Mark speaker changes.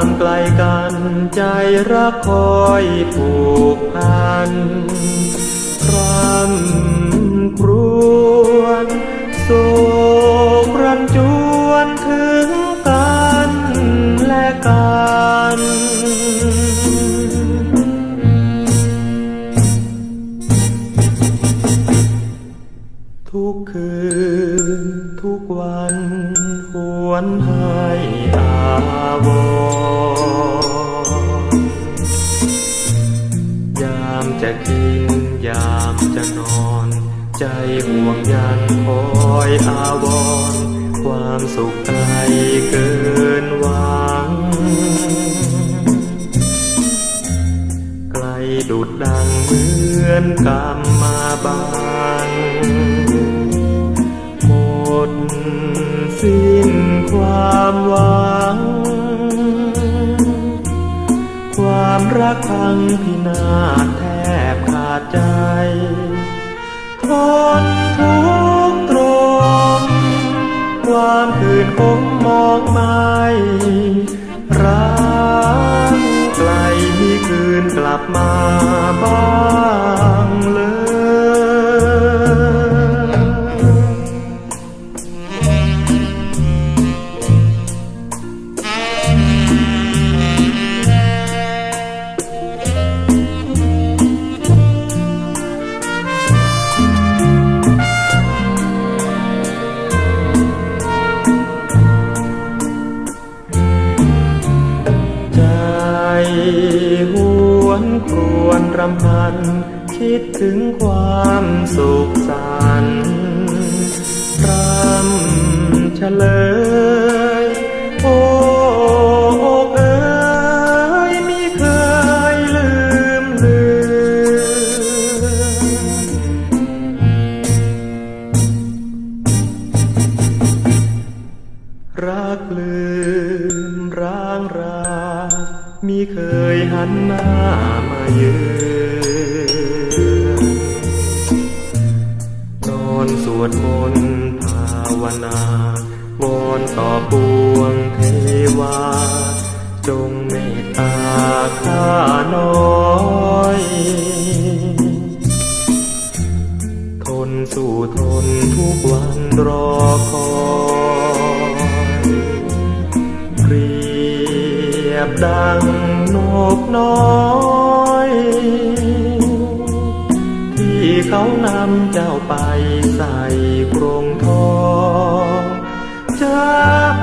Speaker 1: ามไกลกันใจรักคอยผูกพันรำครวญโศกรันจวนถึงกันและกันทุกคืน ทุกวันหวนให้อาวร จะกินยามจะนอน ใจห่วงยังคอยอาวร ความสุขไกลเกินหวัง ไกลดุดดังเหมือนกำมาบางหมดสิ้นความหวัง ความรักพังพินาศแท บขาดใจทน วนรำพัน คิดถึงความสุขสันต์รำเฉลย โอ้อกเอ๋ยมิเคยลืมเลือนรักลืมร้างรามีเคยหันหน้า เยือนนอนสวดมนต์ภาวนา วอนต่อปวงเทวา จงเมตตาข้าน้อย ทนสู่ทนทุกวันรอคอยเรียบดังนกน้อย เขานำเจ้าไปใส่กรงทองจาก